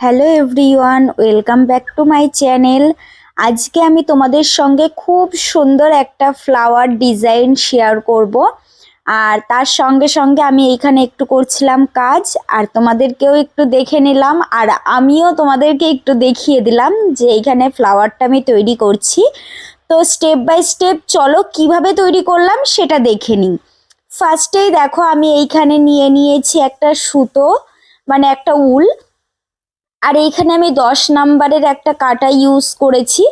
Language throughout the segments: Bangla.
Hello everyone, welcome back to my channel. আজকে আমি তোমাদের সঙ্গে খুব সুন্দর একটা ফ্লাওয়ার ডিজাইন শেয়ার করব। আর তার সঙ্গে সঙ্গে আমি এইখানে একটু করছিলাম কাজ, আর তোমাদেরকেও একটু দেখে নিলাম, আর আমিও তোমাদেরকে একটু দেখিয়ে দিলাম যে এইখানে ফ্লাওয়ারটা আমি তৈরি করছি। তো স্টেপ বাই স্টেপ চলো কীভাবে তৈরি করলাম সেটা দেখে নিই। ফার্স্টেই দেখো, আমি এইখানে নিয়ে নিয়েছি একটা সুতো মানে একটা উল। আর এইখানে আমি দশ নাম্বারের একটা কাটা ইউজ করেছি।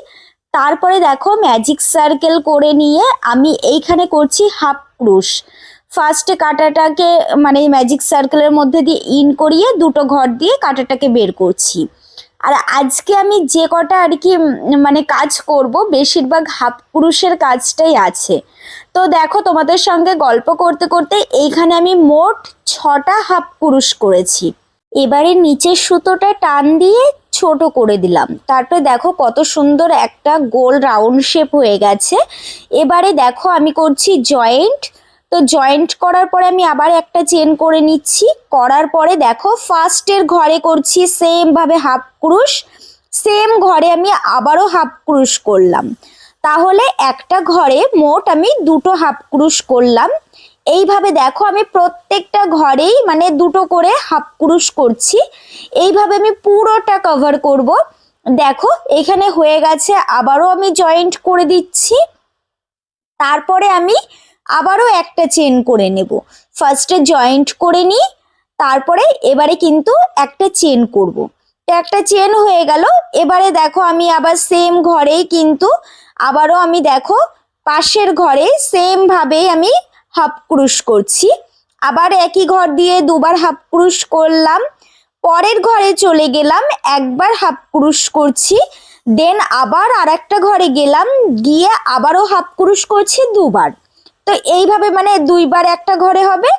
তারপরে দেখো ম্যাজিক সার্কেল করে নিয়ে আমি এইখানে করছি হাফ ক্রুশ। ফার্স্টে কাটাটাকে মানে ম্যাজিক সার্কেলের মধ্যে দিয়ে ইন করিয়ে দুটো ঘর দিয়ে কাটাটাকে বের করছি। আর আজকে আমি যে কটা আর কি মানে কাজ করব, বেশিরভাগ হাফ ক্রুশের কাজটাই আছে। তো দেখো তোমাদের সঙ্গে গল্প করতে করতে এইখানে আমি মোট ছটা হাফ ক্রুশ করেছি। এবারে নিচের সুতোটা টান দিয়ে ছোট করে দিলাম। তারপরে দেখো কত সুন্দর একটা গোল রাউন্ড শেপ হয়ে গেছে। এবারে দেখো আমি করছি জয়েন্ট। তো জয়েন্ট করার পরে আমি আবার একটা চেন করে নিচ্ছি। করার পরে দেখো ফার্স্টের ঘরে করছি সেম ভাবে হাফ ক্রুশ সেম ঘরে আমি আবারও হাফ ক্রুশ করলাম। তাহলে একটা ঘরে মোট আমি দুটো হাফ ক্রুশ করলাম। এইভাবে দেখো আমি প্রত্যেকটা ঘরেই মানে দুটো করে হাফ ক্রুশ করছি। এইভাবে আমি পুরোটা কভার করব। দেখো, এখানে হয়ে গেছে, আবারও আমি জয়েন্ট করে দিচ্ছি। তারপরে আমি আবারও একটা চেন করে নেব। ফার্স্টে জয়েন্ট করে নিই, তারপরে এবারে কিন্তু একটা চেন করব। তো একটা চেন হয়ে গেল। এবারে দেখো, আমি আবার সেম ঘরেই কিন্তু আবারও আমি দেখো, পাশের ঘরে সেম ভাবেই আমি হাফ ক্রুশ করছি। আবার একই ঘর দিয়ে দুবার হাফ ক্রুশ করলাম। পরের ঘরে চলে গেলাম, একবার হাফ ক্রুশ করছি। দেন আবার আর একটা ঘরে গেলাম, গিয়ে আবারও হাফ ক্রুশ করছি দুবার। তো এইভাবে মানে দুইবার একটা ঘরে হবে,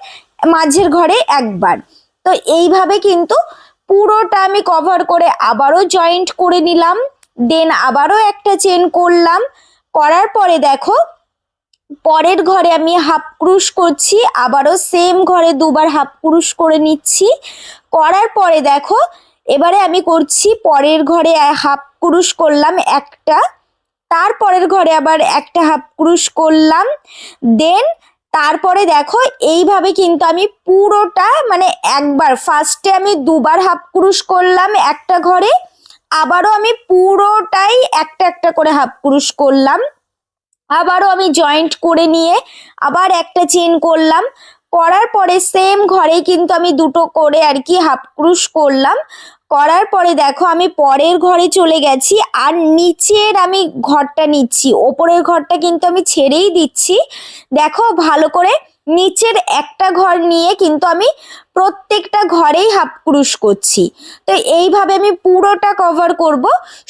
মাঝের ঘরে একবার। তো এইভাবে কিন্তু পুরোটা আমি কভার করে আবারও জয়েন্ট করে নিলাম। দেন আবারও একটা চেন করলাম। করার পরে দেখো পরের ঘরে আমি হাফ ক্রুশ করছি, আবারও সেম ঘরে দুবার হাফ ক্রুশ করে নিচ্ছি। করার পরে দেখো, এবারে আমি করছি পরের ঘরে হাফ ক্রুশ করলাম একটা তারপরের ঘরে আবার একটা হাফ ক্রুশ করলাম। দেন তারপরে দেখো, এইভাবে কিন্তু আমি পুরোটা মানে একবার ফার্স্টে আমি দুবার হাফ ক্রুশ করলাম একটা ঘরে, আবারও আমি পুরোটাই একটা একটা করে হাফ ক্রুশ করলাম। আবারও আমি জয়েন্ট করে নিয়ে আবার একটা চেন করলাম। করার পরে সেম ঘরে কিন্তু আমি দুটো করে আর কি হাফ ক্রুশ করলাম। করার পরে দেখো আমি পরের ঘরে চলে গেছি আর নিচের আমি ঘরটা নিচ্ছি। ওপরের ঘরটা কিন্তু আমি ছেড়েই দিচ্ছি। দেখো ভালো করে নিচের একটা ঘর নিয়ে কিন্তু আমি প্রত্যেকটা ঘরেই হাফ ক্রুশ করছি। তো এইভাবে আমি পুরোটা কভার করব।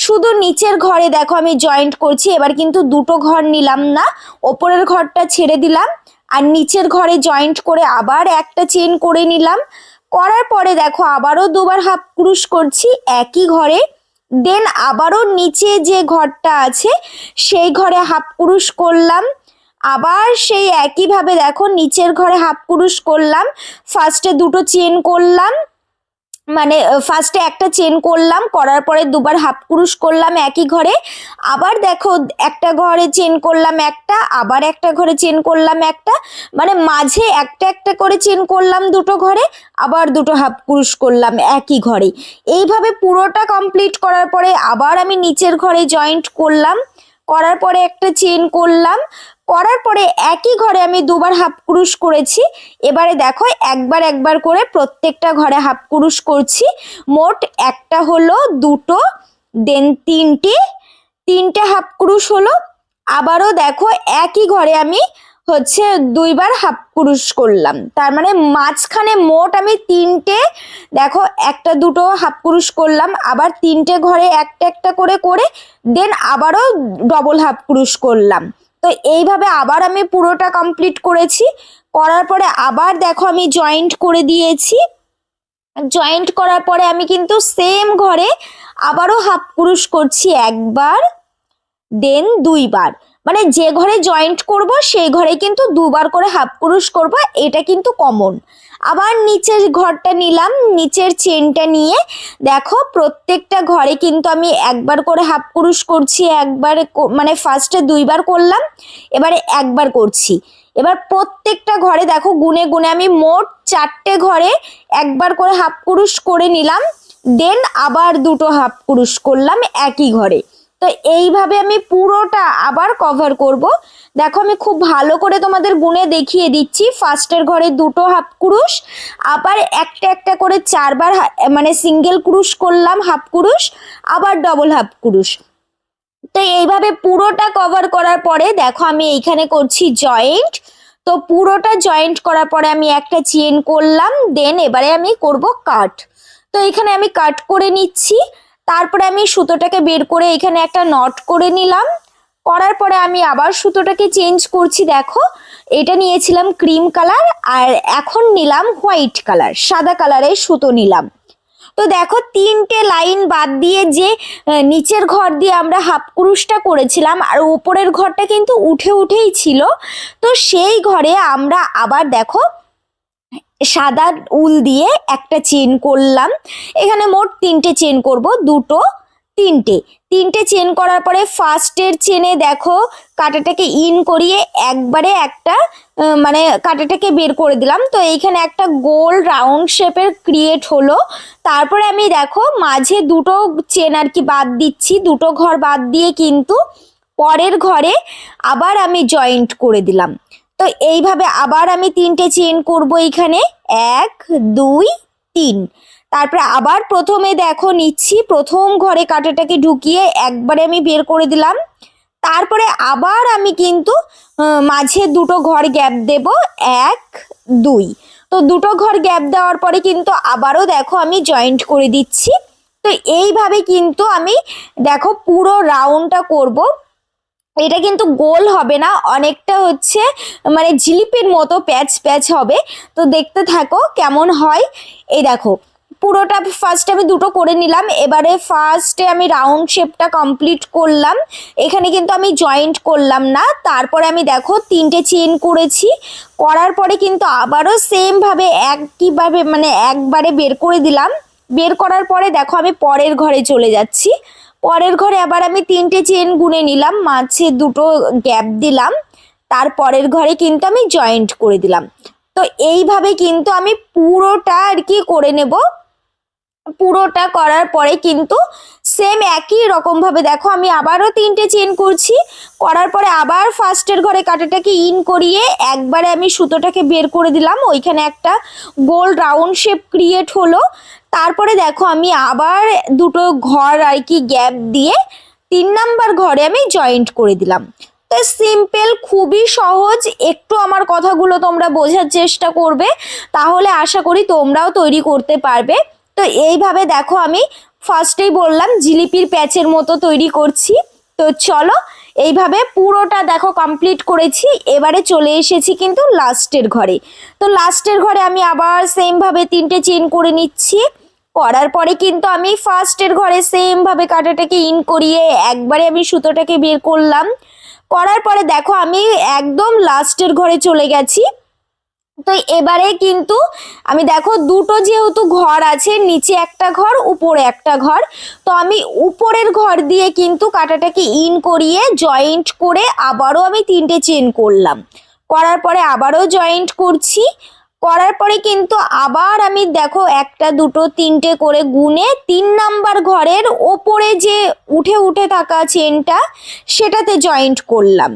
শুধু নিচের ঘরে দেখো আমি জয়েন্ট করছি, এবার কিন্তু দুটো ঘর নিলাম না। ওপরের ঘরটা ছেড়ে দিলাম আর নিচের ঘরে জয়েন্ট করে আবার একটা চেন করে নিলাম। করার পরে দেখো আবারও দুবার হাফ ক্রুশ করছি একই ঘরে। দেন আবারও নিচে যে ঘরটা আছে, সেই ঘরে হাফ ক্রুশ করলাম। আবার সেই একইভাবে দেখো, নিচের ঘরে হাফ ক্রুশ করলাম ফার্স্টে দুটো চেন করলাম মানে ফার্স্টে একটা চেন করলাম, করার পরে দুবার হাফ ক্রুশ করলাম একই ঘরে, আবার দেখো একটা ঘরে চেন করলাম একটা, আবার একটা ঘরে চেন করলাম একটা মানে মাঝে একটা একটা করে চেন করলাম দুটো ঘরে, আবার দুটো হাফ ক্রুশ করলাম একই ঘরে। এইভাবে পুরোটা কমপ্লিট করার পরে আবার আমি নিচের ঘরে জয়েন্ট করলাম, করার পরে একটা চেন করলাম করার পরে একই ঘরে আমি দুবার হাফ কুরুশ করেছি। এবারে দেখো, একবার একবার করে প্রত্যেকটা ঘরে হাফ কুরুশ করছি। মোট একটা হলো দুটো, দেন তিনটে তিনটে হাফ কুরুশ হলো। আবারও দেখো, একই ঘরে আমি হচ্ছে দুইবার হাফ কুরুশ করলাম। তার মানে মাঝখানে মোট আমি তিনটে, দেখো, একটা দুটো হাফ কুরুশ করলাম। আবার তিনটে ঘরে একটা একটা করে করে, দেন আবারও ডবল হাফ কুরুশ করলাম। তো এইভাবে আবার আমি পুরোটা কমপ্লিট করেছি। করার পরে আবার দেখো আমি জয়েন্ট করে দিয়েছি। জয়েন্ট করার পরে আমি কিন্তু সেম ঘরে আবারও হাফ পুরুষ করছি একবার দেন দুইবার। মানে যে ঘরে জয়েন্ট করব, সেই ঘরে কিন্তু দুবার করে হাফ ক্রুশ করব, এটা কিন্তু কমন আবার নিচের ঘরটা নিলাম, নিচের চেনটা নিয়ে, দেখো প্রত্যেকটা ঘরে কিন্তু আমি একবার করে হাফ ক্রুশ করছি, একবার মানে ফার্স্টে দুইবার করলাম, এবারে একবার করছি। এবার প্রত্যেকটা ঘরে দেখো গুনে গুনে আমি মোট চারটে ঘরে একবার করে হাফ ক্রুশ করে নিলাম দেন আবার দুটো হাফ ক্রুশ করলাম একই ঘরে। তো এইভাবে আমি পুরোটা আবার কভার করব। দেখো আমি খুব ভালো করে তোমাদের গুনে দেখিয়ে দিচ্ছি। ফার্স্টের ঘরে দুটো হাফ কুরুশ, আবার একটা একটা করে চারবার মানে সিঙ্গেল ক্রুশ করলাম হাফ কুরুশ, আবার ডবল হাফ ক্রুশ। তো এইভাবে পুরোটা কভার করার পরে দেখো আমি এইখানে করছি জয়েন্ট তো পুরোটা জয়েন্ট করার পরে আমি একটা চেন করলাম দেন এবারে আমি করব কাট তো এখানে আমি কাট করে নিচ্ছি। তারপরে আমি সুতোটাকে বের করে এখানে একটা নট করে নিলাম। করার পরে আমি আবার সুতোটাকে চেঞ্জ করছি, দেখো। এটা নিয়েছিলাম ক্রিম কালার আর এখন নিলাম হোয়াইট কালার সাদা কালারের সুতো নিলাম। তো দেখো, তিনটে লাইন বাদ দিয়ে যে নিচের ঘর দিয়ে আমরা হাফ ক্রুশটা করেছিলাম আর উপরের ঘরটা কিন্তু উঠে উঠেই ছিল। তো সেই ঘরে আমরা আবার দেখো সাদা উল দিয়ে একটা চেন করলাম। এখানে মোট তিনটে চেন করব, দুটো, তিনটে। তিনটে চেন করার পরে ফার্স্টের চেনে দেখো কাঁটাটাকে ইন করিয়ে একবারে একটা মানে কাঁটাটাকে বের করে দিলাম। তো এইখানে একটা গোল রাউন্ড শেপের ক্রিয়েট হলো। তারপরে আমি দেখো মাঝে দুটো চেন আর কি বাদ দিচ্ছি, দুটো ঘর বাদ দিয়ে কিন্তু পরের ঘরে আবার আমি জয়েন্ট করে দিলাম। তো এইভাবে আবার আমি তিনটে চেন করব এখানে। এক, দুই, তিন। তারপরে আবার প্রথমে দেখো নিচ্ছি, প্রথম ঘরে কাঁটাটাকে ঢুকিয়ে একবারে আমি বের করে দিলাম। তারপরে আবার আমি কিন্তু মাঝে দুটো ঘর গ্যাপ দেব। এক, দুই। তো দুটো ঘর গ্যাপ দেওয়ার পরে কিন্তু আবারও দেখো আমি জয়েন্ট করে দিচ্ছি। তো এইভাবে কিন্তু আমি দেখো পুরো রাউন্ডটা করব। এটা কিন্তু গোল হবে না, অনেকটা হচ্ছে মানে জিলিপির মতো প্যাচ প্যাচ হবে। তো দেখতে থাকো কেমন হয়। এই দেখো, পুরোটা ফার্স্টে আমি দুটো করে নিলাম, এবারে ফার্স্টে আমি রাউন্ড শেপটা কমপ্লিট করলাম। এখানে কিন্তু আমি জয়েন্ট করলাম না, তারপরে আমি দেখো তিনটে চেন করেছি। করার পরে কিন্তু আবারও সেমভাবে একইভাবে মানে একবারে বের করে দিলাম। বের করার পরে দেখো আমি পরের ঘরে চলে যাচ্ছি। পরের ঘরে আবার আমি তিনটে চেন গুনে নিলাম, মাঝে দুটো গ্যাপ দিলাম, তার পরের ঘরে কিন্তু আমি জয়েন্ট করে দিলাম। তো এইভাবে কিন্তু আমি পুরোটা আর কি করে নেব। পুরোটা করার পরে কিন্তু সেম একই রকম ভাবে দেখো, আমি আবারও তিনটে চেন করছি। করার পরে আবার ফার্স্টের ঘরে কাটাটাকে ইন করিয়ে একবারে আমি সুতোটাকে বের করে দিলাম। ওইখানে একটা গোল রাউন্ড শেপ ক্রিয়েট হলো। তারপরে দেখো, আমি আবার দুটো ঘর আর কি গ্যাপ দিয়ে তিন নাম্বার ঘরে আমি জয়েন্ট করে দিলাম। তো সিম্পল খুবই সহজ। একটু আমার কথাগুলো তোমরা বোঝার চেষ্টা করবে। তাহলে আশা করি তোমরাও তৈরি করতে পারবে। তো এইভাবে দেখো আমি ফার্স্টেই বললাম, জিলিপির প্যাচের মতো তৈরি করছি। তো চলো, এইভাবে পুরোটা দেখো কমপ্লিট করেছি। এবারে চলে এসেছি কিন্তু লাস্টের ঘরে। তো লাস্টের ঘরে আমি আবার সেমভাবে তিনটে চেন করে নিচ্ছি। করার পরে কিন্তু আমি ফার্স্টের ঘরে সেমভাবে কাঁটাটাকে ইন করিয়ে একবারে আমি সুতোটাকে বের করলাম। করার পরে দেখো আমি একদম লাস্টের ঘরে চলে গেছি। তো এবারে কিন্তু আমি দেখো দুটো যেহেতু ঘর আছে, নিচে একটা ঘর, উপরে একটা ঘর, তো আমি উপরের ঘর দিয়ে কিন্তু কাঁটাটাকে ইন করিয়ে জয়েন্ট করে আবারও আমি তিনটে চেন করলাম। করার পরে আবারও জয়েন্ট করছি, করার পরে কিন্তু আবার আমি দেখো একটা, দুটো, তিনটে করে গুনে তিন নাম্বার ঘরের ওপরে যে উঠে উঠে থাকা চেনটা সেটাতে জয়েন্ট করলাম।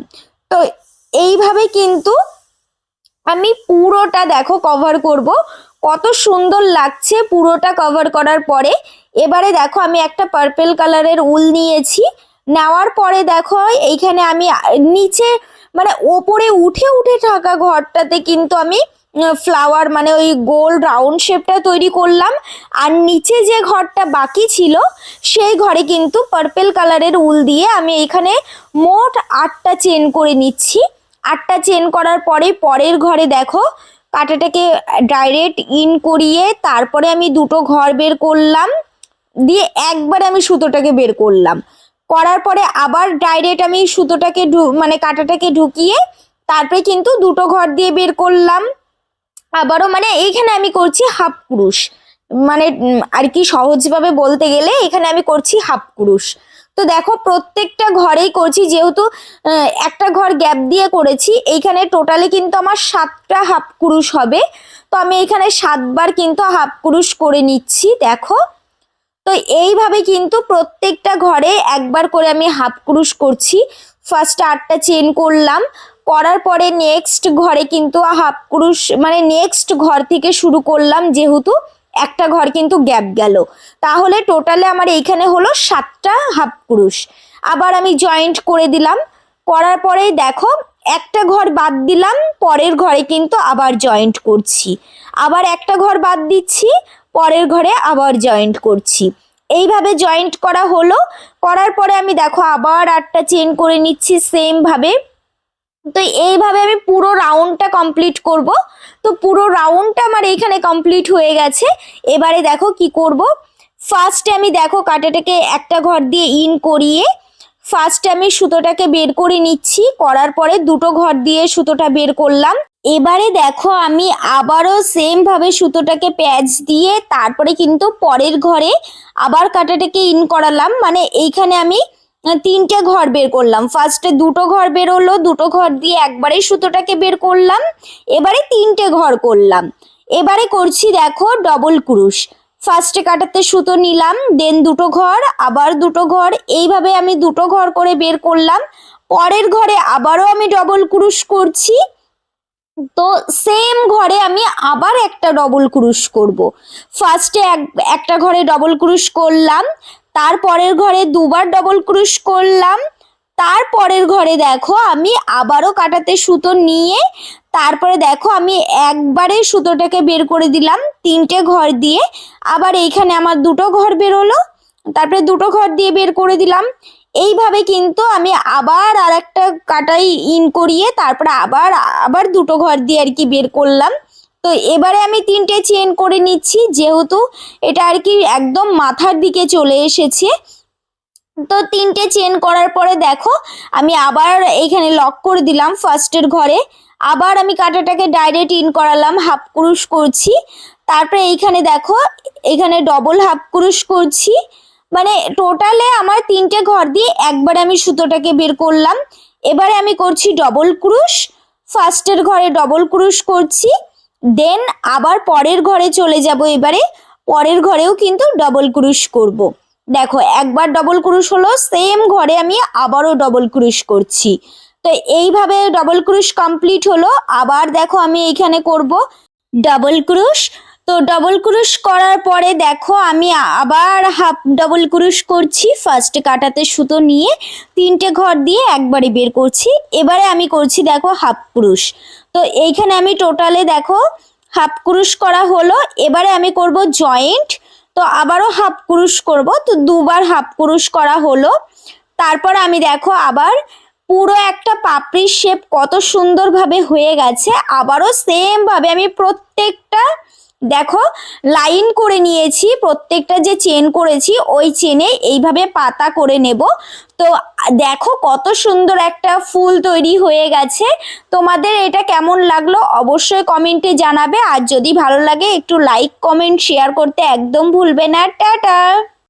তো এইভাবে কিন্তু আমি পুরোটা দেখো কভার করব। কত সুন্দর লাগছে পুরোটা কভার করার পরে। এবারে দেখো আমি একটা পার্পেল কালারের উল নিয়েছি। নেওয়ার পরে দেখো এইখানে আমি নিচে মানে ওপরে উঠে উঠে থাকা ঘরটাতে কিন্তু আমি ফ্লাওয়ার মানে ওই গোল রাউন্ড শেপটা তৈরি করলাম। আর নিচে যে ঘরটা বাকি ছিল, সেই ঘরে কিন্তু পার্পেল কালারের উল দিয়ে আমি এখানে মোট আটটা চেন করে নিচ্ছি। আটটা চেন করার পরে পরের ঘরে দেখো কাঁটাটাকে ডাইরেক্ট ইন করিয়ে তারপরে আমি দুটো ঘর বের করলাম। দিয়ে একবারে আমি সুতোটাকে বের করলাম। করার পরে আবার ডাইরেক্ট আমি সুতোটাকে ঢু- মানে কাঁটাটাকে ঢুকিয়ে তারপরে কিন্তু দুটো ঘর দিয়ে বের করলাম। আবারও মানে এইখানে আমি করছি হাফ ক্রুশ মানে আর কি সহজভাবে বলতে গেলে এখানে আমি করছি হাফ ক্রুশ তো দেখো প্রত্যেকটা ঘরেই করছি, যেহেতু একটা ঘর গ্যাপ দিয়ে করেছি, এইখানে টোটালি কিন্তু আমার সাতটা হাফ ক্রুশ হবে। তো আমি এখানে সাতবার কিন্তু হাফ ক্রুশ করে নিচ্ছি, দেখো। তো এইভাবে কিন্তু প্রত্যেকটা ঘরে একবার করে আমি হাফ ক্রুশ করছি। ফার্স্ট আটটা চেন করলাম, করার পরে নেক্সট ঘরে কিন্তু হাফ ক্রুশ মানে নেক্সট ঘর থেকে শুরু করলাম, যেহেতু একটা ঘর কিন্তু গ্যাপ গেল। তাহলে টোটালে আমার এইখানে হলো সাতটা হাফ ক্রুশ আবার আমি জয়েন্ট করে দিলাম। করার পরে দেখো, একটা ঘর বাদ দিলাম, পরের ঘরে কিন্তু আবার জয়েন্ট করছি। আবার একটা ঘর বাদ দিচ্ছি, পরের ঘরে আবার জয়েন্ট করছি। এইভাবে জয়েন্ট করা হলো। করার পরে আমি দেখো আবার আটটা চেন করে নিচ্ছি সেম ভাবে। তো এইভাবে আমি পুরো রাউন্ডটা কমপ্লিট করব। তো পুরো রাউন্ডটা আমার এইখানে কমপ্লিট হয়ে গেছে। এবারে দেখো কি করব। ফার্স্টে আমি দেখো কাটাটাকে একটা ঘর দিয়ে ইন করিয়ে ফার্স্টে আমি সুতোটাকে বের করে নিচ্ছি। করার পরে দুটো ঘর দিয়ে সুতোটা বের করলাম। এবারে দেখো আমি আবারও সেম ভাবে সুতোটাকে প্যাচ দিয়ে তারপরে কিন্তু পরের ঘরে আবার কাটাটাকে ইন করালাম। মানে এইখানে আমি তিনটে ঘর বের করলাম। ফার্স্টে দুটো ঘর বের হলো দুটো ঘর দিয়ে একবারে সুতোটাকে বের করলাম, এবারে তিনটে ঘর করলাম। এবারে করছি দেখো ডবল ক্রুশ ফার্স্টে কাটাতে সুতো নিলাম দেন দুটো ঘর, আবার দুটো ঘর, এইভাবে আমি দুটো ঘর করে বের করলাম। পরের ঘরে আবারও আমি ডবল ক্রুশ করছি। তো সেম ঘরে আমি আবার একটা ডবল ক্রুশ করব। ফার্স্টে এক, একটা ঘরে ডবল ক্রুশ করলাম তারপরের ঘরে দুবার ডবল ক্রুশ করলাম। তারপরের ঘরে দেখো আমি আবারও কাটাতে সুতো নিয়ে, তারপরে দেখো আমি একবারে সুতোটাকে বের করে দিলাম তিনটে ঘর দিয়ে। আবার এইখানে আমার দুটো ঘর বেরোলো, তারপরে দুটো ঘর দিয়ে বের করে দিলাম। এইভাবে কিন্তু আমি আবার আর একটা কাটাই ইন করিয়ে, তারপরে আবার আবার দুটো ঘর দিয়ে আর কি বের করলাম। তো এবারে আমি তিনটে চেন করে নিচ্ছি, যেহেতু এটা আর কি একদম মাথার দিকে চলে এসেছে। তো তিনটে চেন করার পরে দেখো, আমি আবার এইখানে লক করে দিলাম ফার্স্টের ঘরে। আবার আমি কাঁটাটাকে ডাইরেক্ট ইন করালাম হাফ ক্রুশ করছি। তারপরে এইখানে দেখো, এখানে ডবল হাফ ক্রুশ করছি। মানে টোটালে আমার তিনটে ঘর দিয়ে একবারে আমি সুতোটাকে বের করলাম। এবারে আমি করছি ডবল ক্রুশ ফার্স্টের ঘরে ডবল ক্রুশ করছি। দেন আবার পরের ঘরে চলে যাব এবারে। পরের ঘরেও কিন্তু ডবল ক্রুশ করব। দেখো, একবার ডবল ক্রুশ হলো সেম ঘরে আমি আবারও ডবল ক্রুশ করছি। তো এইভাবে ডবল ক্রুশ কমপ্লিট হলো। আবার দেখো আমি এইখানে করব ডবল ক্রুশ তো ডবল ক্রুশ করার পরে দেখো আমি আবার হাফ ডবল ক্রুশ করছি। ফার্স্টে কাটাতে সুতো নিয়ে তিনটে ঘর দিয়ে একবারে বের করছি। এবারে আমি করছি দেখো হাফ ক্রুশ তো এইখানে আমি টোটালে দেখো হাফ ক্রুশ করা হলো। এবারে আমি করব জয়েন্ট তো আবারও হাফ ক্রুশ করব। তো দুবার হাফ ক্রুশ করা হলো। তারপর আমি দেখো আবার পুরো একটা পাপড়ির শেপ কত সুন্দরভাবে হয়ে গেছে। আবারও সেম ভাবে আমি প্রত্যেকটা দেখো লাইন করে নিয়েছি, প্রত্যেকটা যে চেন করেছি, ওই চেনে এইভাবে পাতা করে নেব। তো, দেখো কত সুন্দর একটা ফুল তৈরি হয়ে গেছে। তোমাদের এটা কেমন লাগল অবশ্যই কমেন্টে জানাবে। আর যদি ভালো লাগে, একটু লাইক কমেন্ট শেয়ার করতে একদম ভুলবে না। টাটা!